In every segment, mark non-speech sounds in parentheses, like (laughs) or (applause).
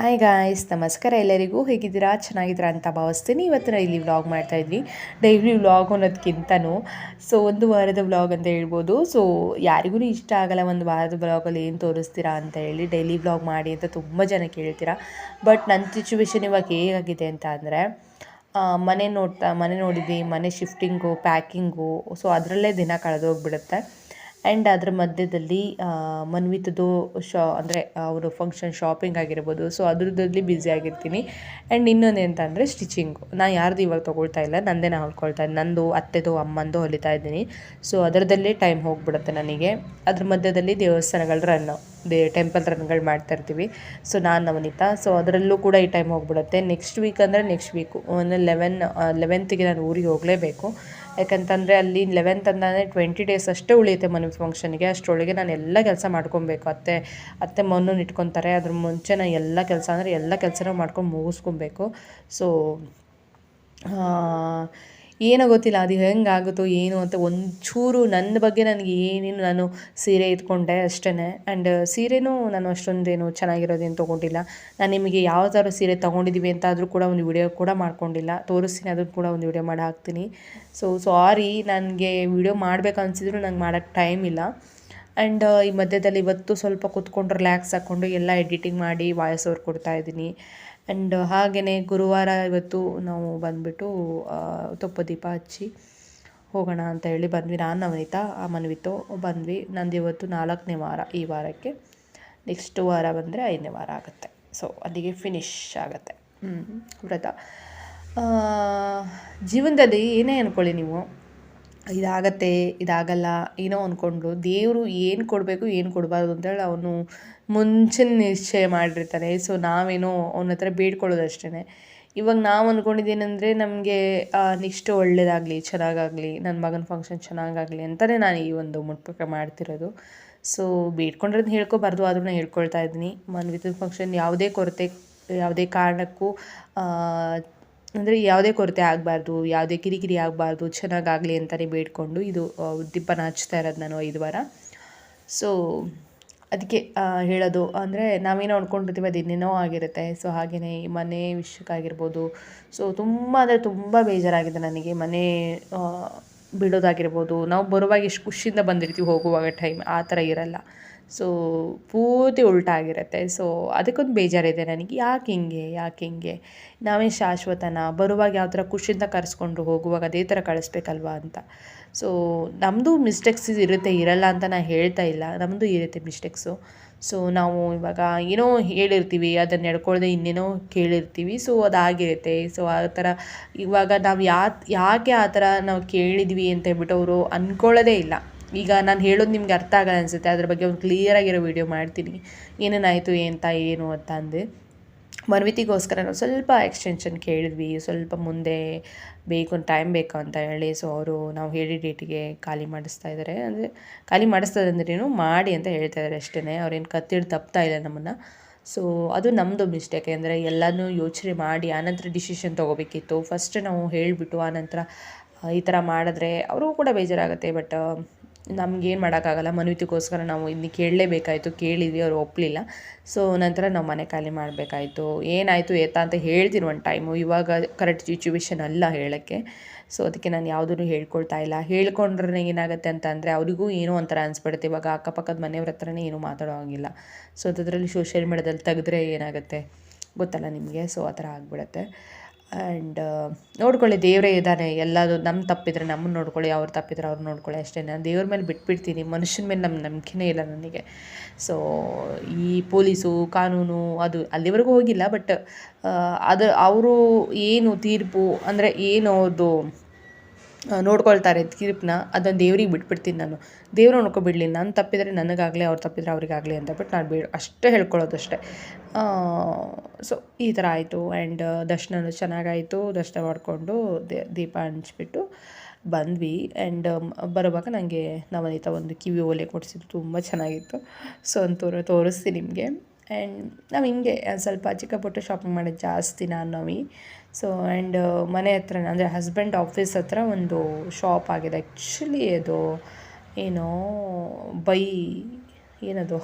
Hi guys ನಮಸ್ಕಾರ ಎಲ್ಲರಿಗೂ. ಹೇಗಿದ್ದೀರಾ? ಚೆನ್ನಾಗಿದ್ದೀರಾ ಅಂತ ಭಾವಿಸ್ತೀನಿ. ಇವತ್ತು ನಾನು ಇಲ್ಲಿ ವ್ಲಾಗ್ ಮಾಡ್ತಾ ಇದ್ವಿ. ಡೈಲಿ ವ್ಲಾಗ್ ಅನ್ನೋದಕ್ಕಿಂತನೂ ಸೊ ಒಂದು ವಾರದ ವ್ಲಾಗ್ ಅಂತ ಹೇಳ್ಬೋದು. ಸೊ ಯಾರಿಗೂ ಇಷ್ಟ ಆಗಲ್ಲ ಒಂದು ವಾರದ ವ್ಲಾಗಲ್ಲಿ ಏನು ತೋರಿಸ್ತೀರಾ ಅಂತ ಹೇಳಿ ಡೈಲಿ ವ್ಲಾಗ್ ಮಾಡಿ ಅಂತ ತುಂಬ ಜನ ಕೇಳ್ತೀರಾ. ಬಟ್ ನನ್ನ ಸಿಚುವೇಶನ್ ಇವಾಗ ಹೇಗಾಗಿದೆ ಅಂತ ಅಂದರೆ ಮನೆ ನೋಡ್ತಾ, ಮನೆ ನೋಡಿದ್ವಿ. ಮನೆ ಶಿಫ್ಟಿಂಗು ಪ್ಯಾಕಿಂಗು ಸೊ ಅದರಲ್ಲೇ ದಿನ ಕಳೆದೋಗ್ಬಿಡುತ್ತೆ. ಆ್ಯಂಡ್ ಅದರ ಮಧ್ಯದಲ್ಲಿ ಮನ್ವಿತದ್ದು ಶಾ, ಅಂದರೆ ಅವರು ಫಂಕ್ಷನ್ ಶಾಪಿಂಗ್ ಆಗಿರ್ಬೋದು. ಸೊ ಅದ್ರದ್ದಲ್ಲಿ ಬ್ಯುಸಿ ಆಗಿರ್ತೀನಿ. ಆ್ಯಂಡ್ ಇನ್ನೊಂದು ಎಂತ ಅಂದರೆ ಸ್ಟಿಚಿಂಗು ನಾನು ಯಾರ್ದು ಇವಾಗ ತೊಗೊಳ್ತಾ ಇಲ್ಲ, ನಂದೇ ನಾನು ಹೊಲ್ಕೊಳ್ತಾ ಇದ್ದೀನಿ ನಂದು, ಅತ್ತೆದು, ಅಮ್ಮಂದು ಹೊಲಿತಾ ಇದ್ದೀನಿ. ಸೊ ಅದರದಲ್ಲೇ ಟೈಮ್ ಹೋಗ್ಬಿಡುತ್ತೆ ನನಗೆ. ಅದ್ರ ಮಧ್ಯದಲ್ಲಿ ದೇವಸ್ಥಾನಗಳ ರನ್ನು ದೇ ಟೆಂಪಲ್ ರನ್ಗಳು ಮಾಡ್ತಾ ಇರ್ತೀವಿ. ಸೊ ನಾನು, ನವನಿತಾ. ಸೊ ಅದರಲ್ಲೂ ಕೂಡ ಈ ಟೈಮ್ ಹೋಗ್ಬಿಡುತ್ತೆ. ನೆಕ್ಸ್ಟ್ ವೀಕ್ ಅಂದರೆ ನೆಕ್ಸ್ಟ್ ವೀಕು ಒಂದು ಲೆವೆನ್ ಲೆವೆಂತಿಗೆ ನಾನು ಊರಿಗೆ ಹೋಗಲೇಬೇಕು. ಯಾಕಂತಂದರೆ ಅಲ್ಲಿ ಲೆವೆಂತ್ ಅಂದರೆ ಟ್ವೆಂಟಿ ಡೇಸ್ ಅಷ್ಟೇ ಉಳಿಯುತ್ತೆ ಮನೆ ಫಂಕ್ಷನ್ಗೆ ಅಷ್ಟರೊಳಗೆ ನಾನು ಎಲ್ಲ ಕೆಲಸ ಮಾಡ್ಕೊಬೇಕು. ಅತ್ತೆ ಅತ್ತೆ ಮಣ್ಣು ಇಟ್ಕೊತಾರೆ. ಅದ್ರ ಮುಂಚೆ ನಾನು ಎಲ್ಲ ಕೆಲಸ ಅಂದರೆ ಎಲ್ಲ ಕೆಲಸನೂ ಮಾಡ್ಕೊಂಡು ಮುಗಿಸ್ಕೊಬೇಕು. ಸೊ ಏನೋ ಗೊತ್ತಿಲ್ಲ, ಅದು ಹೆಂಗಾಗುತ್ತೋ ಏನು ಅಂತ ಒಂಚೂರು ನನ್ನ ಬಗ್ಗೆ ನನಗೆ ಏನೇನು ನಾನು ಸೀರೆ ಇಟ್ಕೊಂಡೆ ಅಷ್ಟೇ ಆ್ಯಂಡ್ ಸೀರೆನೂ ನಾನು ಅಷ್ಟೊಂದೇನು ಚೆನ್ನಾಗಿರೋದೇನು ತೊಗೊಂಡಿಲ್ಲ. ನಾನು ನಿಮಗೆ ಯಾವ ಥರ ಸೀರೆ ತೊಗೊಂಡಿದ್ದೀವಿ ಅಂತ ಆದರೂ ಕೂಡ ಒಂದು ವಿಡಿಯೋ ಕೂಡ ಮಾಡ್ಕೊಂಡಿಲ್ಲ. ತೋರಿಸ್ತೀನಿ, ಅದನ್ನು ಕೂಡ ಒಂದು ವಿಡಿಯೋ ಮಾಡಿ ಹಾಕ್ತೀನಿ. ಸೊ ಸಾರಿ ನನಗೆ ವಿಡಿಯೋ ಮಾಡಬೇಕು ಅನಿಸಿದ್ರು ನಂಗೆ ಮಾಡೋಕ್ಕೆ ಟೈಮ್ ಇಲ್ಲ. ಆ್ಯಂಡ್ ಈ ಮಧ್ಯದಲ್ಲಿ ಇವತ್ತು ಸ್ವಲ್ಪ ಕೂತ್ಕೊಂಡು ರಿಲ್ಯಾಕ್ಸ್ ಹಾಕ್ಕೊಂಡು ಎಲ್ಲ ಎಡಿಟಿಂಗ್ ಮಾಡಿ ವಾಯ್ಸ್ ಓವರ್ ಕೊಡ್ತಾಯಿದ್ದೀನಿ ಆ್ಯಂಡ್ ಹಾಗೆಯೇ ಗುರುವಾರ ಇವತ್ತು ನಾವು ಬಂದುಬಿಟ್ಟು ತುಪ್ಪ ದೀಪ ಹಚ್ಚಿ ಹೋಗೋಣ ಅಂತ ಹೇಳಿ ಬಂದ್ವಿ. ನಾನು ನವನಿತಾ, ಆ, ಮನವಿತೋ ಬಂದ್ವಿ. ನಂದು ಇವತ್ತು ನಾಲ್ಕನೇ ವಾರ ಈ ವಾರಕ್ಕೆ. ನೆಕ್ಸ್ಟ್ ವಾರ ಬಂದರೆ ಐದನೇ ವಾರ ಆಗುತ್ತೆ. ಸೊ ಅಲ್ಲಿಗೆ ಫಿನಿಶ್ ಆಗುತ್ತೆ. ವ್ರತ. ಜೀವನದಲ್ಲಿ ಏನೇ ಅಂದ್ಕೊಳ್ಳಿ ನೀವು. ಇದಾಗತ್ತೆ, ಇದಾಗಲ್ಲ, ಏನೋ ಅಂದ್ಕೊಂಡು ದೇವರು ಏನು ಕೊಡಬೇಕು, ಏನು ಕೊಡಬಾರ್ದು ಅಂತೇಳಿ ಅವನು ಮುಂಚೆ ನಿಶ್ಚಯ ಮಾಡಿರ್ತಾನೆ. ಸೊ ನಾವೇನೋ ಅವನ ಹತ್ರ ಬೇಡ್ಕೊಳ್ಳೋದು ಅಷ್ಟೇ ಇವಾಗ ನಾವು ಅಂದ್ಕೊಂಡಿದ್ದೇನೆಂದರೆ ನಮಗೆ ನೆಕ್ಸ್ಟ್ ಒಳ್ಳೇದಾಗಲಿ, ಚೆನ್ನಾಗಾಗಲಿ ನನ್ನ ಮಗನ ಫಂಕ್ಷನ್ ಚೆನ್ನಾಗಾಗಲಿ ಅಂತಲೇ ನಾನು ಈ ಒಂದು ಮುಟ್ಪಕ ಮಾಡ್ತಿರೋದು. ಸೊ ಬೇಡ್ಕೊಂಡ್ರದ್ದು ಹೇಳ್ಕೊಬಾರ್ದು ನಾನು ಹೇಳ್ಕೊಳ್ತಾ ಇದ್ದೀನಿ. ಮನ್ವಿತನ ಫಂಕ್ಷನ್ ಯಾವುದೇ ಕೊರತೆ, ಯಾವುದೇ ಕಾರಣಕ್ಕೂ ಅಂದರೆ ಯಾವುದೇ ಕೊರತೆ ಆಗಬಾರ್ದು, ಯಾವುದೇ ಕಿರಿಕಿರಿ ಆಗಬಾರ್ದು, ಚೆನ್ನಾಗಾಗಲಿ ಅಂತಲೇ ಬೇಡಿಕೊಂಡು ಇದು ದೀಪನ ಹಚ್ತಾ ಇರೋದು ನಾನು ಐದು ವಾರ. ಸೊ ಅದಕ್ಕೆ ಹೇಳೋದು ಅಂದರೆ ನಾವೇನೋ ಅಂದ್ಕೊಂಡಿರ್ತೀವಿ ಅದು ಇನ್ನೇನೋ ಆಗಿರುತ್ತೆ. ಸೊ ಹಾಗೆಯೇ ಈ ಮನೆ ವಿಷಯಕ್ಕಾಗಿರ್ಬೋದು ಸೊ ತುಂಬ ಅಂದರೆ ತುಂಬ ಬೇಜಾರಾಗಿದೆ ನನಗೆ. ಮನೆ ಬಿಡೋದಾಗಿರ್ಬೋದು. ನಾವು ಬರುವಾಗ ಎಷ್ಟು ಖುಷಿಯಿಂದ ಬಂದಿರ್ತೀವಿ ಹೋಗುವಾಗ ಟೈಮ್ ಆ ಥರ ಇರಲ್ಲ. ಸೊ ಪೂರ್ತಿ ಉಲ್ಟಾ ಆಗಿರುತ್ತೆ. ಸೊ ಅದಕ್ಕೊಂದು ಬೇಜಾರಿದೆ ನನಗೆ. ಯಾಕೆ ಹಿಂಗೆ? ಯಾಕೆ ಹಿಂಗೆ? ನಾವೇ ಶಾಶ್ವತನ? ಬರುವಾಗ ಯಾವ ಥರ ಖುಷಿಯಿಂದ ಕರೆಸ್ಕೊಂಡು ಹೋಗುವಾಗ ಅದೇ ಥರ ಕಳಿಸ್ಬೇಕಲ್ವಾ ಅಂತ. ಸೊ ನಮ್ಮದು ಮಿಸ್ಟೇಕ್ಸ್ ಇರುತ್ತೆ, ಇರಲ್ಲ ಅಂತ ನಾನು ಹೇಳ್ತಾ ಇಲ್ಲ. ನಮ್ಮದು ಇರುತ್ತೆ ಮಿಸ್ಟೇಕ್ಸು ಸೊ ನಾವು ಇವಾಗ ಏನೋ ಹೇಳಿರ್ತೀವಿ, ಅದನ್ನು ನಡ್ಕೊಳ್ದೆ ಇನ್ನೇನೋ ಕೇಳಿರ್ತೀವಿ. ಸೊ ಅದಾಗಿರುತ್ತೆ. ಸೊ ಆ ಥರ ಇವಾಗ ನಾವು ಯಾ ಯಾಕೆ ಆ ಥರ ನಾವು ಕೇಳಿದ್ವಿ ಅಂತ ಹೇಳ್ಬಿಟ್ಟು ಅವರು ಅಂದ್ಕೊಳ್ಳೋದೇ ಇಲ್ಲ. ಈಗ ನಾನು ಹೇಳೋದು ನಿಮ್ಗೆ ಅರ್ಥ ಆಗಲ್ಲ ಅನಿಸುತ್ತೆ. ಅದ್ರ ಬಗ್ಗೆ ಒಂದು ಕ್ಲಿಯರಾಗಿರೋ ವೀಡಿಯೋ ಮಾಡ್ತೀನಿ. ಏನೇನಾಯಿತು, ಎಂತ, ಏನು ಅಂತ ಅಂದು. ಮನ್ವಿತಿಗೋಸ್ಕರ ನಾವು ಸ್ವಲ್ಪ ಎಕ್ಸ್ಟೆನ್ಷನ್ ಕೇಳಿದ್ವಿ. ಸ್ವಲ್ಪ ಮುಂದೆ ಬೇಕು ಟೈಮ್ ಬೇಕು ಅಂತ ಹೇಳಿ ಸೊ ಅವರು ನಾವು ಹೇಳಿ ಡೇಟಿಗೆ ಖಾಲಿ ಮಾಡಿಸ್ತಾ ಇದ್ದಾರೆ ಅಂದರೆ ಖಾಲಿ ಮಾಡಿಸ್ತದೆ ಏನು ಮಾಡಿ ಅಂತ ಹೇಳ್ತಾ ಇದ್ದಾರೆ ಅಷ್ಟೇ ಅವ್ರೇನು ಕತ್ತಿಡ್ ತಪ್ತಾ ಇಲ್ಲ ನಮ್ಮನ್ನು. ಸೊ ಅದು ನಮ್ಮದು ಮಿಸ್ಟೇಕ್ ಅಂದರೆ ಎಲ್ಲನೂ ಯೋಚನೆ ಮಾಡಿ ಆನಂತರ ಡಿಸಿಷನ್ ತೊಗೋಬೇಕಿತ್ತು. ಫಸ್ಟ್ ನಾವು ಹೇಳಿಬಿಟ್ಟು ಆನಂತರ ಈ ಥರ ಮಾಡಿದ್ರೆ ಅವ್ರಿಗೂ ಕೂಡ ಬೇಜಾರಾಗುತ್ತೆ. ಬಟ್ ನಮ್ಗೇನು ಮಾಡೋಕ್ಕಾಗಲ್ಲ. ಮನವಿತಿಗೋಸ್ಕರ ನಾವು ಇನ್ನು ಕೇಳಲೇಬೇಕಾಯಿತು. ಕೇಳಿದ್ವಿ, ಅವ್ರು ಒಪ್ಪಲಿಲ್ಲ ಸೊ ನಂತರ ನಾವು ಮನೆ ಖಾಲಿ ಮಾಡಬೇಕಾಯಿತು. ಏನಾಯಿತು, ಏತ ಅಂತ ಹೇಳ್ತೀನಿ ಒಂದು ಟೈಮು ಇವಾಗ ಕರೆಕ್ಟ್ ಸಿಚುವೇಶನ್ ಅಲ್ಲ ಹೇಳೋಕ್ಕೆ. ಸೊ ಅದಕ್ಕೆ ನಾನು ಯಾವುದೂ ಹೇಳ್ಕೊಳ್ತಾ ಇಲ್ಲ. ಹೇಳ್ಕೊಂಡ್ರೆ ಏನಾಗುತ್ತೆ ಅಂತ ಅಂದರೆ ಅವರಿಗೂ ಏನೋ ಒಂಥರ ಅನಿಸ್ಬಿಡುತ್ತೆ. ಇವಾಗ ಅಕ್ಕಪಕ್ಕದ ಮನೆಯವ್ರ ಹತ್ರನೇ ಏನೂ ಮಾತಾಡೋ ಹಾಗಿಲ್ಲ. ಸೊ ಅದರಲ್ಲಿ ಸೋಷಿಯಲ್ ಮೀಡ್ಯಾದಲ್ಲಿ ತೆಗೆದ್ರೆ ಏನಾಗುತ್ತೆ ಗೊತ್ತಲ್ಲ ನಿಮಗೆ? ಸೊ ಆ ಥರ ಆಗಿಬಿಡತ್ತೆ. ಆ್ಯಂಡ್ ನೋಡ್ಕೊಳ್ಳಿ, ದೇವರೇ ಇದ್ದಾನೆ. ಎಲ್ಲದು ನಮ್ಮ ತಪ್ಪಿದ್ರೆ ನಮ್ಮನ್ನು ನೋಡ್ಕೊಳ್ಳಿ, ಅವ್ರು ತಪ್ಪಿದ್ರೆ ಅವ್ರು ನೋಡ್ಕೊಳ್ಳಿ ಅಷ್ಟೇ. ನಾನು ದೇವ್ರ ಮೇಲೆ ಬಿಟ್ಬಿಡ್ತೀನಿ. ಮನುಷ್ಯನ ಮೇಲೆ ನಮ್ಮ ನಂಬಿಕೆನೇ ಇಲ್ಲ ನನಗೆ. ಸೊ ಈ ಪೊಲೀಸು, ಕಾನೂನು ಅದು ಅಲ್ಲಿವರೆಗೂ ಹೋಗಿಲ್ಲ ಬಟ್ ಅದು, ಅವರು ಏನು ತೀರ್ಪು ಅಂದರೆ ಏನು ಅವ್ರದ್ದು ನೋಡ್ಕೊಳ್ತಾರೆ ತೀರ್ಪನ್ನ ಅದನ್ನು ದೇವ್ರಿಗೆ ಬಿಟ್ಬಿಡ್ತೀನಿ ನಾನು. ದೇವ್ರು ನೋಡ್ಕೊಬಿಡಲಿ ನಾನು ತಪ್ಪಿದರೆ ನನಗಾಗಲಿ, ಅವ್ರು ತಪ್ಪಿದರೆ ಅವರಿಗಾಗಲಿ ಅಂತ ಬಿಟ್ಟು ನಾನು ಬಿ ಅಷ್ಟೇ ಹೇಳ್ಕೊಳ್ಳೋದು ಅಷ್ಟೇ. ಸೊ ಈ ಥರ ಆಯಿತು ಆ್ಯಂಡ್ ದರ್ಶನ ಚೆನ್ನಾಗಾಯಿತು, ದರ್ಶನ ಮಾಡಿಕೊಂಡು ದೀಪ ಹಂಚ್ಬಿಟ್ಟು ಬಂದ್ವಿ ಆ್ಯಂಡ್ ಬರುವಾಗ ನನಗೆ ನವನೀತ ಒಂದು ಕಿವಿ ಓಲೆ ಕೊಡಿಸಿದ್ದು ತುಂಬ ಚೆನ್ನಾಗಿತ್ತು. ಸೊ ಅಂತ ತೋರಿಸ್ತೀನಿ ನಿಮಗೆ. ಆ್ಯಂಡ್ ನಾವು ಹಿಂಗೆ ಸ್ವಲ್ಪ ಚಿಕ್ಕ ಪುಟ್ಟ ಶಾಪಿಂಗ್ ಮಾಡೋದು ಜಾಸ್ತಿ ನಾನು, ನವಿ. ಸೊ ಆ್ಯಂಡ್ ಮನೆ ಹತ್ರ ಅಂದರೆ ಹಸ್ಬೆಂಡ್ ಆಫೀಸ್ ಹತ್ರ ಒಂದು ಶಾಪ್ ಆಗಿದೆ. ಆ್ಯಕ್ಚುಲಿ ಅದು, ಏನೋ ಬೈ, ಏನದು,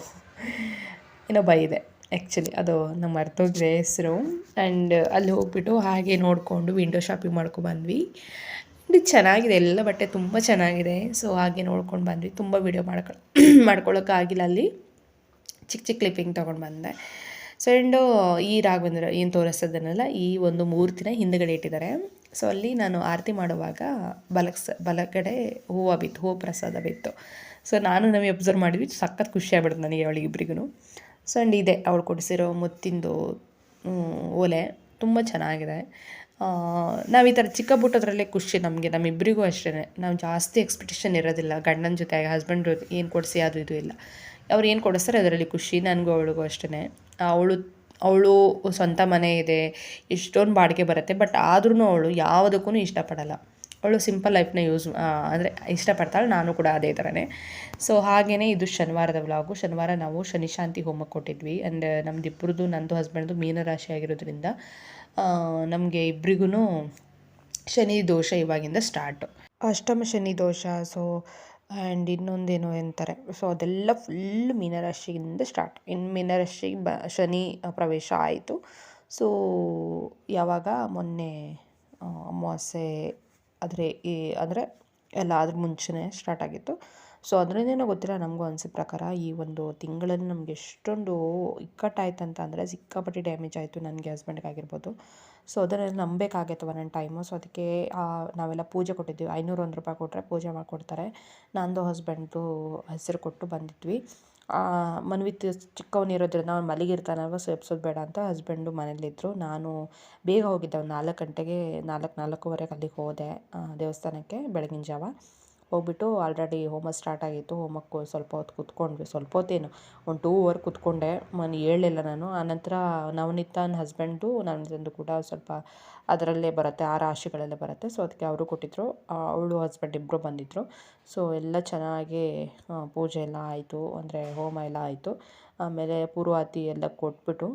ಏನೋ ಬೈ ಇದೆ ಆ್ಯಕ್ಚುಲಿ ಅದು ನಮ್ಮ ಮರ್ತೋಗಿದೆ ಹೆಸರು. ಆ್ಯಂಡ್ ಅಲ್ಲಿ ಹೋಗ್ಬಿಟ್ಟು ಹಾಗೆ ನೋಡಿಕೊಂಡು ವಿಂಡೋ ಶಾಪಿಂಗ್ ಮಾಡ್ಕೊಂಡು ಬಂದ್ವಿ. ಇದು ಚೆನ್ನಾಗಿದೆ, ಎಲ್ಲ ಬಟ್ಟೆ ತುಂಬ ಚೆನ್ನಾಗಿದೆ. ಸೊ ಹಾಗೆ ನೋಡ್ಕೊಂಡು ಬಂದ್ವಿ. ತುಂಬ ವೀಡಿಯೋ ಮಾಡ್ಕೊ (coughs) ಮಾಡ್ಕೊಳ್ಳೋಕ್ಕಾಗಿಲ್ಲ ಅಲ್ಲಿ. ಚಿಕ್ಕ ಚಿಕ್ಕ ಕ್ಲಿಪ್ಪಿಂಗ್ ತೊಗೊಂಡು ಬಂದೆ. ಸೊ ಆ್ಯಂಡು ಈ ರಾಘವೇಂದ್ರ ಏನು ತೋರಿಸೋದನ್ನೆಲ್ಲ, ಈ ಒಂದು ಮೂರ್ತಿನ ಹಿಂದುಗಡೆ ಇಟ್ಟಿದ್ದಾರೆ. ಸೊ ಅಲ್ಲಿ ನಾನು ಆರತಿ ಮಾಡುವಾಗ ಬಲಕ್ಸ್, ಬಲಗಡೆ ಹೂವು ಬಿತ್ತು, ಹೂವು ಪ್ರಸಾದ ಬಿತ್ತು. ಸೊ ನಾನು ನಮಗೆ ಅಬ್ಸರ್ವ್ ಮಾಡಿದ್ವಿ, ಸಖತ್ ಖುಷಿ ನನಗೆ ಅವಳಿಗಿಬ್ರಿಗೂ ಸೊ ಆ್ಯಂಡ್ ಇದೆ, ಅವಳು ಕೊಡಿಸಿರೋ ಮುತ್ತಿಂದು ಓಲೆ ತುಂಬ ಚೆನ್ನಾಗಿದೆ. ನಾವು ಈ ಥರ ಚಿಕ್ಕ ಪುಟ್ಟದ್ರಲ್ಲೇ ಖುಷಿ ನಮಗೆ ನಮ್ಮಿಬ್ಬರಿಗೂ ಅಷ್ಟೇ ನಾವು ಜಾಸ್ತಿ ಎಕ್ಸ್ಪೆಕ್ಟೇಷನ್ ಇರೋದಿಲ್ಲ, ಗಂಡನ ಜೊತೆ ಹಸ್ಬೆಂಡ್ ಏನು ಕೊಡಿಸಿ ಅದು ಇದು ಇಲ್ಲ. ಅವ್ರು ಏನು ಕೊಡಿಸ್ತಾರೆ ಅದರಲ್ಲಿ ಖುಷಿ ನನಗೂ ಅವಳಿಗೂ ಅಷ್ಟೇ ಅವಳು ಅವಳು ಸ್ವಂತ ಮನೆ ಇದೆ, ಎಷ್ಟೊಂದು ಬಾಡಿಗೆ ಬರುತ್ತೆ ಬಟ್ ಆದ್ರೂ ಅವಳು ಯಾವುದಕ್ಕೂ ಇಷ್ಟಪಡಲ್ಲ. ಅವಳು ಸಿಂಪಲ್ ಲೈಫ್ನ ಯೂಸ್ ಅಂದರೆ ಇಷ್ಟಪಡ್ತಾಳೆ, ನಾನು ಕೂಡ ಅದೇ ಥರನೇ ಸೊ ಹಾಗೆಯೇ ಇದು ಶನಿವಾರದ ವ್ಲಾಗು ಶನಿವಾರ ನಾವು ಶನಿಶಾಂತಿ ಹೋಮ ಕೊಟ್ಟಿದ್ವಿ. ಆ್ಯಂಡ್ ನಮ್ದು ಇಬ್ಬರದು ನಂದು ಹಸ್ಬೆಂಡ್ದು ಮೀನರಾಶಿ ಆಗಿರೋದ್ರಿಂದ ನಮಗೆ ಇಬ್ಬರಿಗೂ ಶನಿ ದೋಷ ಇವಾಗಿಂದ ಸ್ಟಾರ್ಟು ಅಷ್ಟಮ ಶನಿ ದೋಷ. ಸೊ ಆ್ಯಂಡ್ ಇನ್ನೊಂದೇನೋ ಅಂತಾರೆ, ಸೊ ಅದೆಲ್ಲ ಫುಲ್ ಮೀನರಾಶಿಯಿಂದ ಸ್ಟಾರ್ಟ್ ಇನ್ನು ಮೀನರಾಶಿಗೆ ಬ, ಶನಿ ಪ್ರವೇಶ ಆಯಿತು. ಸೊ ಯಾವಾಗ? ಮೊನ್ನೆ ಅಮಾವಾಸ್ಯೆ ಆದರೆ ಈ, ಅಂದರೆ ಎಲ್ಲ ಅದ್ರ ಮುಂಚೆನೇ ಸ್ಟಾರ್ಟ್ ಆಗಿತ್ತು. ಸೊ ಅದರಿಂದೇನೋ ಗೊತ್ತಿಲ್ಲ ನಮಗೂ ಅನಿಸಿದ ಪ್ರಕಾರ ಈ ಒಂದು ತಿಂಗಳಲ್ಲಿ ನಮ್ಗೆ ಎಷ್ಟೊಂದು ಇಕ್ಕಟ್ಟಾಯ್ತಂತ ಅಂದರೆ ಸಿಕ್ಕಾಪಟ್ಟೆ ಡ್ಯಾಮೇಜ್ ಆಯಿತು ನನಗೆ ಹಸ್ಬೆಂಡ್ಗೆ ಆಗಿರ್ಬೋದು ಸೊ ಅದನ್ನೆಲ್ಲ ನಂಬೇಕಾಗೈತೆ ಒಂದೊಂದು ಟೈಮು ಸೊ ಅದಕ್ಕೆ ನಾವೆಲ್ಲ ಪೂಜೆ ಕೊಟ್ಟಿದ್ವಿ. ಐನೂರು ಒಂದು ರೂಪಾಯಿ ಕೊಟ್ಟರೆ ಪೂಜೆ ಮಾಡಿಕೊಡ್ತಾರೆ. ನಂದು ಹಸ್ಬೆಂಡ್ದು ಹೆಸರು ಕೊಟ್ಟು ಬಂದಿದ್ವಿ. ಮನ್ವಿತ್ ಚಿಕ್ಕವನಿರೋದ್ರಿಂದ ಅವ್ನು ಮಲಗಿರ್ತಾನಲ್ವ ಸೊ ಎಪ್ಸೋದು ಬೇಡ ಅಂತ ಹಸ್ಬೆಂಡು ಮನೇಲಿದ್ದರು ನಾನು ಬೇಗ ಹೋಗಿದ್ದೆ. ಒಂದು ನಾಲ್ಕು ಗಂಟೆಗೆ ನಾಲ್ಕು ನಾಲ್ಕೂವರೆಗೆ ಅಲ್ಲಿಗೆ ಹೋದೆ ದೇವಸ್ಥಾನಕ್ಕೆ ಬೆಳಗಿನ ಜಾವ. ಹೋಗ್ಬಿಟ್ಟು ಆಲ್ರೆಡಿ ಹೋಮ ಸ್ಟಾರ್ಟ್ ಆಗಿತ್ತು. ಹೋಮಕ್ಕೆ ಸ್ವಲ್ಪ ಹೊತ್ತು ಕೂತ್ಕೊಂಡ್ವಿ. ಸ್ವಲ್ಪ ಹೊತ್ತೇನು, ಒಂದು ಟೂ ಅವರ್ ಕೂತ್ಕೊಂಡೆ. ಮನೆ, ಹೇಳಲಿಲ್ಲ ನಾನು. ಆನಂತರ ನವನೀತ ನನ್ನ ಹಸ್ಬೆಂಡು ನನ್ನದು ಕೂಡ ಸ್ವಲ್ಪ ಅದರಲ್ಲೇ ಬರುತ್ತೆ, ಆ ರಾಶಿಗಳಲ್ಲೇ ಬರುತ್ತೆ. ಸೊ ಅದಕ್ಕೆ ಅವರು ಕೊಟ್ಟಿದ್ದರು ಅವಳು ಹಸ್ಬೆಂಡ್ ಇಬ್ಬರು ಬಂದಿದ್ದರು ಸೊ ಎಲ್ಲ ಚೆನ್ನಾಗಿ ಪೂಜೆ ಎಲ್ಲ ಆಯಿತು. ಅಂದರೆ ಹೋಮ ಎಲ್ಲ ಆಯಿತು. ಆಮೇಲೆ ಪೂರ್ವಾತಿ ಎಲ್ಲ ಕೊಟ್ಬಿಟ್ಟು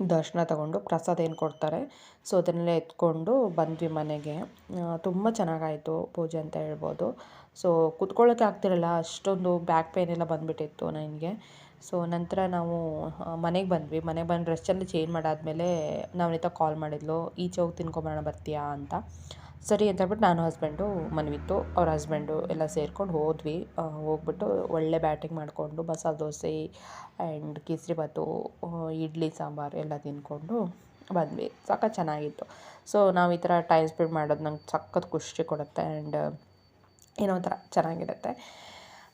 ದರ್ಶನ ತಗೊಂಡು ಪ್ರಸಾದ ಏನು ಕೊಡ್ತಾರೆ. ಸೊ ಅದನ್ನೆಲ್ಲ ಎತ್ಕೊಂಡು ಬಂದ್ವಿ ಮನೆಗೆ. ತುಂಬ ಚೆನ್ನಾಗಾಯಿತು ಪೂಜೆ ಅಂತ ಹೇಳ್ಬೋದು. ಸೊ ಕುತ್ಕೊಳ್ಳೋಕೆ ಆಗ್ತಿರಲ್ಲ, ಅಷ್ಟೊಂದು ಬ್ಯಾಕ್ ಪೇನ್ ಎಲ್ಲ ಬಂದುಬಿಟ್ಟಿತ್ತು ನನಗೆ. ಸೊ ನಂತರ ನಾವು ಮನೆಗೆ ಬಂದ್ವಿ. ಮನೆಗೆ ಬಂದು ಡ್ರೆಸ್ ಎಲ್ಲ ಚೇಂಜ್ ಮಾಡಾದಮೇಲೆ ನವನಿತಾ ಕಾಲ್ ಮಾಡಿದ್ಲು, ಈಚೆ ಹೋಗಿ ತಿನ್ಕೊಂಬರೋಣ ಬರ್ತೀಯಾ? ಅಂತ. ಸರಿ ಅಂತ ಹೇಳ್ಬಿಟ್ಟು ನಾನು ಹಸ್ಬೆಂಡು, ಮನ್ವಿತ್ತು. ಅವ್ರ ಹಸ್ಬೆಂಡು ಎಲ್ಲ ಸೇರ್ಕೊಂಡು ಹೋದ್ವಿ. ಹೋಗ್ಬಿಟ್ಟು ಒಳ್ಳೆ ಬ್ಯಾಟಿಂಗ್ ಮಾಡಿಕೊಂಡು ಮಸಾಲೆ ದೋಸೆ ಆ್ಯಂಡ್ ಕೇಸರಿಬಾತು ಇಡ್ಲಿ, ಸಾಂಬಾರು ಎಲ್ಲ ತಿಂದ್ಕೊಂಡು ಬಂದ್ವಿ. ಸಖತ್ ಚೆನ್ನಾಗಿತ್ತು. ಸೊ, ನಾವು ಈ ಥರ ಟೈಮ್ ಸ್ಪೆಂಡ್ ಮಾಡೋದು ನಂಗೆ ಸಖತ್ ಖುಷಿ ಕೊಡುತ್ತೆ ಆ್ಯಂಡ್ ಏನೋ ಒಂಥರ ಚೆನ್ನಾಗಿರುತ್ತೆ.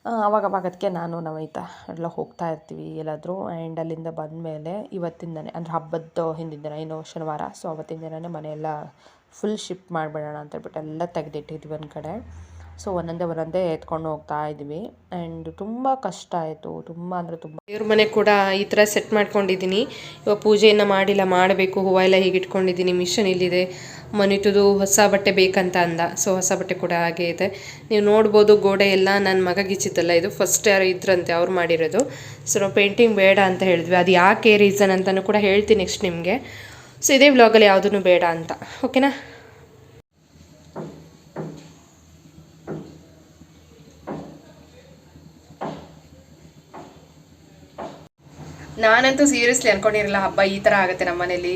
ಆ, ಅವಾಗ ಅವಾಗ ಅದಕ್ಕೆ ನಾನು ನವನೀತಾ ಎಲ್ಲ ಹೋಗ್ತಾ ಇರ್ತೀವಿ ಎಲ್ಲಾದರೂ. ಆ್ಯಂಡ್ ಅಲ್ಲಿಂದ ಬಂದ ಮೇಲೆ ದಿನ ಅಂದರೆ ಹಬ್ಬದ ಹಿಂದಿನ ದಿನ ಏನು ಶನಿವಾರ. ಸೊ ಅವತ್ತಿನ ದಿನವೇ ಮನೆಯೆಲ್ಲ ಫುಲ್ ಶಿಫ್ಟ್ ಮಾಡಿಬಿಡೋಣ ಅಂತ ಹೇಳ್ಬಿಟ್ಟು ಎಲ್ಲ ತೆಗೆದಿಟ್ಟಿದ್ವಿ ಒಂದು ಕಡೆ. ಸೊ ಒಂದೊಂದೇ ಒಂದೊಂದೇ ಎತ್ಕೊಂಡು ಹೋಗ್ತಾ ಇದ್ವಿ. ಆ್ಯಂಡ್ ತುಂಬ ಕಷ್ಟ ಆಯಿತು. ತುಂಬ ಅಂದರೆ ತುಂಬ ದೇವ್ರ ಮನೆ ಕೂಡ ಈ ಥರ ಸೆಟ್ ಮಾಡ್ಕೊಂಡಿದ್ದೀನಿ. ಇವಾಗ ಪೂಜೆಯನ್ನು ಮಾಡಿಲ್ಲ, ಮಾಡಬೇಕು ಹೂವು ಎಲ್ಲ ಹೀಗೆ ಇಟ್ಕೊಂಡಿದ್ದೀನಿ. ಮಿಷನ್ ಇಲ್ಲಿದೆ. ಮನಿಟುದು ಹೊಸ ಬಟ್ಟೆ ಬೇಕಂತ ಅಂದ. ಸೊ ಹೊಸ ಬಟ್ಟೆ ಕೂಡ ಹಾಗೆ ಇದೆ. ನೀವು ನೋಡ್ಬೋದು ಗೋಡೆ ಎಲ್ಲ ನನ್ನ ಮಗ ಗಿಚ್ಚಿದ್ದಲ್ಲ ಇದು ಫಸ್ಟ್ ಯಾರು ಇದ್ರಂತೆ ಅವ್ರು ಮಾಡಿರೋದು. ಸೊ ನಾವು ಪೇಂಟಿಂಗ್ ಬೇಡ ಅಂತ ಹೇಳಿದ್ವಿ. ಅದು ಯಾಕೆ ರೀಸನ್ ಅಂತಲೂ ಕೂಡ ಹೇಳ್ತೀನಿ ನೆಕ್ಸ್ಟ್ ನಿಮಗೆ. ಸೊ ಇದೇ ವ್ಲಾಗಲ್ಲಿ ಯಾವುದೂ ಬೇಡ ಅಂತ. ಓಕೆನಾ ನಾನಂತೂ ಸೀರಿಯಸ್ಲಿ ಅನ್ಕೊಂಡಿರಲಿಲ್ಲ, ಹಬ್ಬ ಈ ಥರ ಆಗುತ್ತೆ ನಮ್ಮ ಮನೇಲಿ.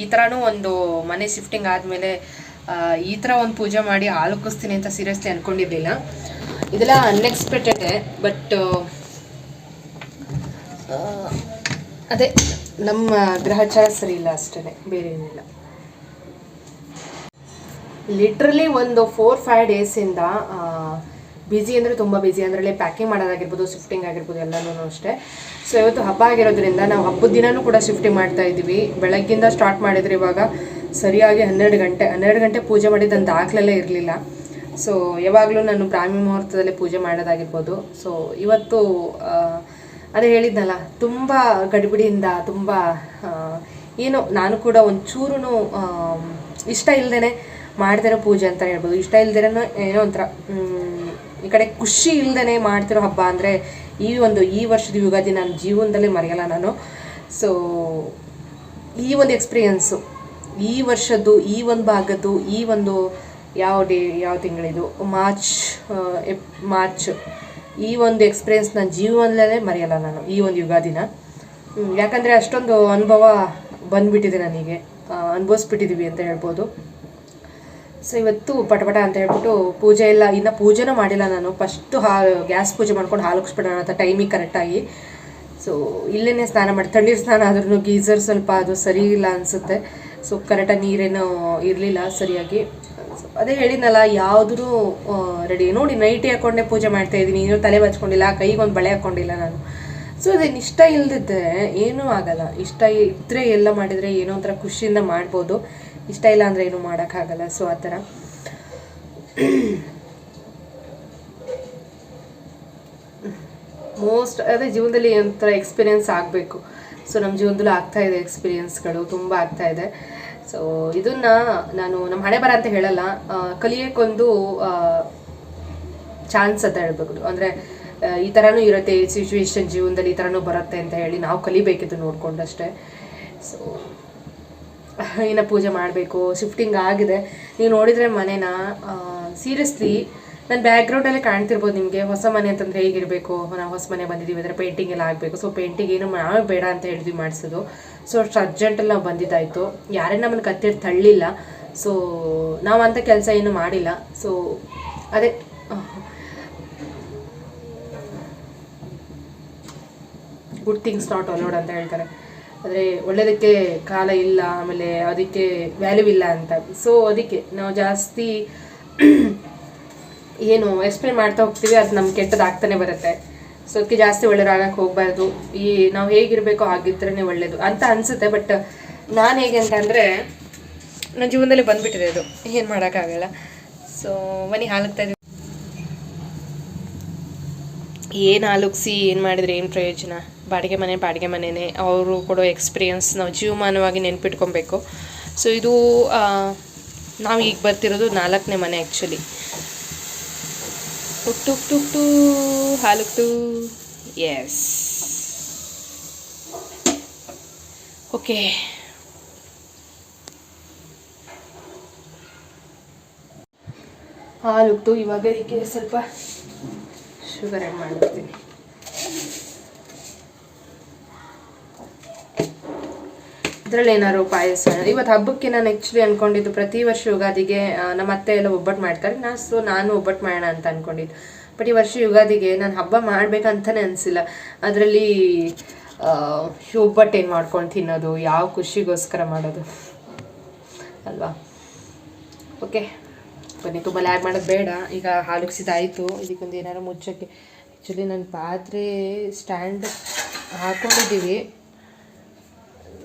ಈ ಥರನೂ ಒಂದು ಮನೆ ಶಿಫ್ಟಿಂಗ್ ಆದಮೇಲೆ ಈ ಥರ ಒಂದು ಪೂಜೆ ಮಾಡಿ ಹಾಲು ಕುಸ್ತೀನಿ ಅಂತ ಸೀರಿಯಸ್ಲಿ ಅನ್ಕೊಂಡಿರಲಿಲ್ಲ. ಇದೆಲ್ಲ ಅನ್ಎಕ್ಸ್ಪೆಕ್ಟೆಡೇ ಬಟ್ ಅದೇ, ನಮ್ಮ ಗ್ರಹಚಾರ ಸರಿ ಇಲ್ಲ ಅಷ್ಟೇ ಬೇರೆ ಏನಿಲ್ಲ. ಲಿಟ್ರಲಿ ಒಂದು ಫೋರ್ ಫೈವ್ ಡೇಸಿಂದ ಬ್ಯುಸಿ ಅಂದರೆ ತುಂಬ ಬ್ಯುಸಿ ಅದರಲ್ಲಿ ಪ್ಯಾಕಿಂಗ್ ಮಾಡೋದಾಗಿರ್ಬೋದು ಶಿಫ್ಟಿಂಗ್ ಆಗಿರ್ಬೋದು ಎಲ್ಲನೂ ಅಷ್ಟೇ. ಸೊ ಇವತ್ತು ಹಬ್ಬ ಆಗಿರೋದ್ರಿಂದ ನಾವು ಹಬ್ಬದ ದಿನವೂ ಕೂಡ ಶಿಫ್ಟಿಂಗ್ ಮಾಡ್ತಾ ಇದ್ದೀವಿ. ಬೆಳಗ್ಗಿಂದ ಸ್ಟಾರ್ಟ್ ಮಾಡಿದ್ರೆ ಇವಾಗ ಸರಿಯಾಗಿ ಹನ್ನೆರಡು ಗಂಟೆ ಹನ್ನೆರಡು ಗಂಟೆ ಪೂಜೆ ಮಾಡಿದ್ದಂಥ ದಾಖಲೆಲ್ಲೇ ಇರಲಿಲ್ಲ. ಸೊ ಯಾವಾಗಲೂ ನಾನು ಬ್ರಾಹ್ಮಿ ಮುಹೂರ್ತದಲ್ಲಿ ಪೂಜೆ ಮಾಡೋದಾಗಿರ್ಬೋದು. ಸೊ ಇವತ್ತು ಅದೇ ಹೇಳಿದ್ನಲ್ಲ, ತುಂಬ ಗಡಿಬಿಡಿಯಿಂದ ತುಂಬ ಏನು ನಾನು ಕೂಡ ಒಂಚೂರು ಇಷ್ಟ ಇಲ್ಲದೇ ಮಾಡ್ದಿರೋ ಪೂಜೆ ಅಂತ ಹೇಳ್ಬೋದು. ಇಷ್ಟ ಇಲ್ದೇನೋ ಏನೋ ಒಂಥರ ಈ ಕಡೆ ಖುಷಿ ಇಲ್ಲದೇ ಮಾಡ್ತಿರೋ ಹಬ್ಬ ಅಂದರೆ ಈ ಒಂದು ಈ ವರ್ಷದ ಯುಗಾದಿ ನನ್ನ ಜೀವನದಲ್ಲೇ ಮರೆಯಲ್ಲ ನಾನು. ಸೊ ಈ ಒಂದು ಎಕ್ಸ್ಪೀರಿಯನ್ಸು ಈ ವರ್ಷದ್ದು, ಈ ಒಂದು ಭಾಗದ್ದು, ಈ ಒಂದು ಯಾವ ಡೇ, ಯಾವ ತಿಂಗಳಿದು, ಮಾರ್ಚ್ ಎಪ್, ಮಾರ್ಚ್, ಈ ಒಂದು ಎಕ್ಸ್ಪೀರಿಯೆನ್ಸ್ ನನ್ನ ಜೀವನದಲ್ಲೇ ಮರೆಯಲ್ಲ ನಾನು ಈ ಒಂದು ಯುಗಾದಿನ. ಯಾಕಂದರೆ ಅಷ್ಟೊಂದು ಅನುಭವ ಬಂದುಬಿಟ್ಟಿದೆ ನನಗೆ. ಅನುಭವಿಸ್ಬಿಟ್ಟಿದ್ದೀವಿ ಅಂತ ಹೇಳ್ಬೋದು. ಸೊ ಇವತ್ತು ಪಟಪಟ ಅಂತ ಹೇಳ್ಬಿಟ್ಟು ಪೂಜೆ ಎಲ್ಲ, ಇನ್ನು ಪೂಜೆನೂ ಮಾಡಿಲ್ಲ ನಾನು. ಫಸ್ಟು ಹಾ ಗ್ಯಾಸ್ ಪೂಜೆ ಮಾಡ್ಕೊಂಡು ಹಾಲು ಅಂತ ಟೈಮಿಗೆ ಕರೆಕ್ಟಾಗಿ ಸೊ ಇಲ್ಲೇ ಸ್ನಾನ ಮಾಡಿ, ತಣ್ಣೀರು ಸ್ನಾನ ಆದ್ರೂ ಗೀಸರ್ ಸ್ವಲ್ಪ ಅದು ಸರಿ ಇಲ್ಲ ಅನಿಸುತ್ತೆ. ಸೊ ಕರೆಕ್ಟಾಗಿ ನೀರೇನು ಇರಲಿಲ್ಲ ಸರಿಯಾಗಿ. ಅದೇ ಹೇಳಿದ್ನಲ್ಲ ಯಾವುದೂ ರೆಡಿ ನೋಡಿ ನೈಟಿ ಹಾಕೊಂಡೆ ಪೂಜೆ ಮಾಡ್ತಾ ಇದ್ದೀನಿ. ಏನೂ ತಲೆ ಬಚ್ಕೊಂಡಿಲ್ಲ, ಕೈಗೆ ಒಂದು ಬಳೆ ಹಾಕ್ಕೊಂಡಿಲ್ಲ ನಾನು. ಸೊ ಅದೇನು ಇಷ್ಟ ಇಲ್ದಿದ್ದೆ ಏನೂ ಆಗಲ್ಲ. ಇಷ್ಟ ಇದ್ದರೆ ಎಲ್ಲ ಮಾಡಿದರೆ ಏನೋ ಒಂಥರ ಖುಷಿಯಿಂದ ಮಾಡ್ಬೋದು. ಇಷ್ಟ ಇಲ್ಲ ಅಂದರೆ ಏನು ಮಾಡೋಕ್ಕಾಗಲ್ಲ. ಸೊ ಆ ಥರ. ಮೋಸ್ಟ್ ಅದೇ ಜೀವನದಲ್ಲಿ ಒಂಥರ ಎಕ್ಸ್ಪೀರಿಯೆನ್ಸ್ ಆಗಬೇಕು. ಸೊ ನಮ್ಮ ಜೀವನದಲ್ಲೂ ಆಗ್ತಾ ಇದೆ ಎಕ್ಸ್ಪೀರಿಯೆನ್ಸ್ಗಳು ತುಂಬ ಆಗ್ತಾ ಇದೆ. ಸೊ ಇದನ್ನ ನಾನು ನಮ್ಮ ಹಣೆ ಬರ ಅಂತ ಹೇಳಲ್ಲ. ಕಲಿಯೋಕ್ಕೊಂದು ಚಾನ್ಸ್ ಅಂತ ಹೇಳ್ಬೋದು ಅಂದರೆ ಈ ಥರನೂ ಇರುತ್ತೆ ಸಿಚುವೇಶನ್ ಜೀವನದಲ್ಲಿ ಈ ಥರನೂ ಬರುತ್ತೆ ಅಂತ ಹೇಳಿ ನಾವು ಕಲಿಬೇಕಿದ್ದು ನೋಡ್ಕೊಂಡಷ್ಟೇ. ಸೊ ಇನ್ನು ಪೂಜೆ ಮಾಡಬೇಕು ಶಿಫ್ಟಿಂಗ್ ಆಗಿದೆ. ನೀವು ನೋಡಿದರೆ ಮನೇನ ಸೀರಿಯಸ್ಲಿ ನನ್ನ ಬ್ಯಾಕ್ಗ್ರೌಂಡಲ್ಲೇ ಕಾಣ್ತಿರ್ಬೋದು ನಿಮಗೆ. ಹೊಸ ಮನೆ ಅಂತಂದರೆ ಹೇಗಿರಬೇಕು? ನಾವು ಹೊಸ ಮನೆ ಬಂದಿದ್ದೀವಿ ಅಂದರೆ ಪೇಂಟಿಂಗ್ ಎಲ್ಲ ಆಗಬೇಕು. ಸೊ ಪೇಂಟಿಂಗ್ ಏನು ನಾವೇ ಬೇಡ ಅಂತ ಹೇಳಿದ್ವಿ ಮಾಡಿಸೋದು. ಸೊ ಅಷ್ಟು ಅರ್ಜೆಂಟಲ್ಲಿ ನಾವು ಬಂದಿದ್ದಾಯಿತು. ಯಾರೇ ನಮ್ಮನ್ನು ಕತ್ತಿರ್ ತಳ್ಳಿಲ್ಲ. ಸೊ ನಾವು ಅಂಥ ಕೆಲಸ ಏನು ಮಾಡಿಲ್ಲ. ಸೊ ಅದೇ ಗುಡ್ ಥಿಂಗ್ಸ್ ನಾಟ್ ಅಲೋಡ್ ಅಂತ ಹೇಳ್ತಾರೆ. ಆದರೆ ಒಳ್ಳೆಯದಕ್ಕೆ ಕಾಲ ಇಲ್ಲ, ಆಮೇಲೆ ಅದಕ್ಕೆ ವ್ಯಾಲ್ಯೂ ಇಲ್ಲ ಅಂತ. ಸೊ ಅದಕ್ಕೆ ನಾವು ಜಾಸ್ತಿ (clears throat) ಏನು ಎಕ್ಸ್ಪ್ಲೇನ್ ಮಾಡ್ತಾ ಹೋಗ್ತೀವಿ, ಅದು ನಮ್ಗೆ ಕೆಟ್ಟದಾಗ್ತಾನೆ ಬರುತ್ತೆ. ಸೊ ಅದಕ್ಕೆ ಜಾಸ್ತಿ ಒಳ್ಳೆಯದಾಗಕ್ಕೆ ಹೋಗಬಾರ್ದು. ಈ ನಾವು ಹೇಗಿರಬೇಕು ಹಾಗಿದ್ರೇ ಒಳ್ಳೆಯದು ಅಂತ ಅನಿಸುತ್ತೆ ಬಟ್ ನಾನು ಹೇಗೆ ಅಂತಂದರೆ ನನ್ನ ಜೀವನದಲ್ಲಿ ಬಂದ್ಬಿಟ್ಟಿದೆ ಅದು ಏನು ಮಾಡೋಕ್ಕಾಗಲ್ಲ. ಸೊ ಮನೆ ಹಾಲುಗ್ತಾ ಇದೆ ಏನು ಆಲೋಕ್ಸಿ ಏನು ಮಾಡಿದ್ರೆ ಏನು ಪ್ರಯೋಜನ? ಬಾಡಿಗೆ ಮನೆ, ಬಾಡಿಗೆ ಮನೆಯೇ ಅವರು ಕೊಡೋ ಎಕ್ಸ್ಪೀರಿಯನ್ಸ್ ನಾವು ಜೀವಮಾನವಾಗಿ ನೆನ್ಪಿಟ್ಕೊಬೇಕು. ಸೊ ಇದು ನಾವು ಈಗ ಬರ್ತಿರೋದು ನಾಲ್ಕನೇ ಮನೆ ಆ್ಯಕ್ಚುಲಿ ಟುಕ್ ಟುಕ್ ಟು ಹಾಲುಕ್ಟು ಎಸ್ ಓಕೆ ಹಾಲುಕ್ಟು ಇವಾಗ ಇದಕ್ಕೆ ಸ್ವಲ್ಪ ಶುಗರ್ ಆ್ಯಡ್ ಮಾಡಿರ್ತೀನಿ ಇದರಲ್ಲಿ ಏನಾದ್ರು ಪಾಯಸ? ಇವತ್ತು ಹಬ್ಬಕ್ಕೆ ನಾನು ಆ್ಯಕ್ಚುಲಿ ಅನ್ಕೊಂಡಿದ್ದು ಪ್ರತಿ ವರ್ಷ ಯುಗಾದಿಗೆ ನಮ್ಮ ಅತ್ತೆ ಎಲ್ಲ ಒಬ್ಬಟ್ಟು ಮಾಡ್ತಾರೆ. ನಾ ಸೊ ನಾನು ಒಬ್ಬಟ್ಟು ಮಾಡೋಣ ಅಂತ ಅಂದ್ಕೊಂಡಿದ್ದು ಬಟ್ ಈ ವರ್ಷ ಯುಗಾದಿಗೆ ನಾನು ಹಬ್ಬ ಮಾಡ್ಬೇಕಂತಾನೆ ಅನಿಸಿಲ್ಲ. ಅದರಲ್ಲಿ ಒಬ್ಬಟ್ಟು ಏನು ಮಾಡ್ಕೊಂಡು ತಿನ್ನೋದು, ಯಾವ ಖುಷಿಗೋಸ್ಕರ ಮಾಡೋದು? ಅಲ್ವಾ? ಓಕೆ ಬನ್ನಿ, ತುಂಬ ಲ್ಯಾಗ್ ಮಾಡೋದು ಬೇಡ. ಈಗ ಹಾಲುಗ್ಸಿದಾಯಿತು ಇದಕ್ಕೊಂದು ಏನಾದ್ರು ಮುಚ್ಚೋಕ್ಕೆ. ಆ್ಯಕ್ಚುಲಿ ನನ್ನ ಪಾತ್ರೆ ಸ್ಟ್ಯಾಂಡ್ ಹಾಕೊಂಡಿದ್ದೀವಿ.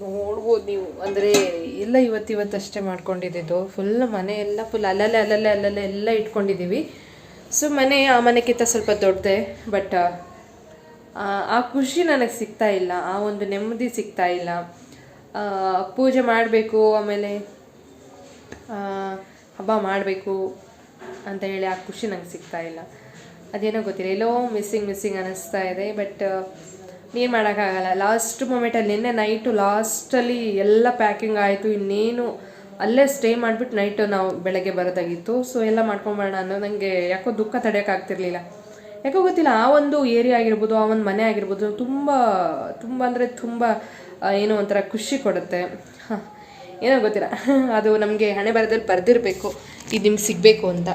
ನೋಡ್ಬೋದು ನೀವು. ಅಂದರೆ ಎಲ್ಲ ಇವತ್ತು ಇವತ್ತಷ್ಟೇ ಮಾಡ್ಕೊಂಡಿದ್ದು ಫುಲ್ ಮನೆ ಎಲ್ಲ ಫುಲ್ ಅಲ್ಲಲ್ಲೇ ಅಲ್ಲಲ್ಲೇ ಅಲ್ಲಲ್ಲೇ ಎಲ್ಲ ಇಟ್ಕೊಂಡಿದ್ದೀವಿ. ಸೊ ಮನೆ ಆ ಮನೆಗಿಂತ ಸ್ವಲ್ಪ ದೊಡ್ಡದೆ ಬಟ್ ಆ ಖುಷಿ ನನಗೆ ಸಿಗ್ತಾ ಇಲ್ಲ. ಆ ಒಂದು ನೆಮ್ಮದಿ ಸಿಗ್ತಾ ಇಲ್ಲ. ಪೂಜೆ ಮಾಡಬೇಕು, ಆಮೇಲೆ ಹಬ್ಬ ಮಾಡಬೇಕು ಅಂತ ಹೇಳಿ ಆ ಖುಷಿ ನಂಗೆ ಸಿಗ್ತಾ ಇಲ್ಲ. ಅದೇನೋ ಗೊತ್ತಿಲ್ಲ. ಎಲ್ಲೋ ಮಿಸ್ಸಿಂಗ್ ಮಿಸ್ಸಿಂಗ್ ಅನ್ನಿಸ್ತಾ ಇದೆ ಬಟ್ ಏನು ಮಾಡೋಕ್ಕಾಗಲ್ಲ. ಲಾಸ್ಟ್ ಮೊಮೆಂಟಲ್ಲಿ ನಿನ್ನೆ ನೈಟು ಲಾಸ್ಟಲ್ಲಿ ಎಲ್ಲ ಪ್ಯಾಕಿಂಗ್ ಆಯಿತು. ಇನ್ನೇನು ಅಲ್ಲೇ ಸ್ಟೇ ಮಾಡಿಬಿಟ್ಟು ನೈಟು ನಾವು ಬೆಳಗ್ಗೆ ಬರೋದಾಗಿತ್ತು. ಸೊ ಎಲ್ಲ ಮಾಡ್ಕೊಂಬೋಣ ಅನ್ನೋ ನನಗೆ ಯಾಕೋ ದುಃಖ ತಡೆಯೋಕ್ಕಾಗ್ತಿರ್ಲಿಲ್ಲ ಯಾಕೋ ಗೊತ್ತಿಲ್ಲ, ಆ ಒಂದು ಏರಿಯಾ ಆಗಿರ್ಬೋದು, ಆ ಒಂದು ಮನೆ ಆಗಿರ್ಬೋದು, ತುಂಬ ತುಂಬ ಅಂದರೆ ತುಂಬ ಏನೋ ಒಂಥರ ಖುಷಿ ಕೊಡುತ್ತೆ. ಹಾಂ, ಏನೋ ಗೊತ್ತಿಲ್ಲ. (laughs) ಅದು ನಮಗೆ ಹಣೆ ಬರದಲ್ಲಿ ಬರೆದಿರಬೇಕು. ಇದು ನಿಮ್ಗೆ ಸಿಗಬೇಕು ಅಂತ.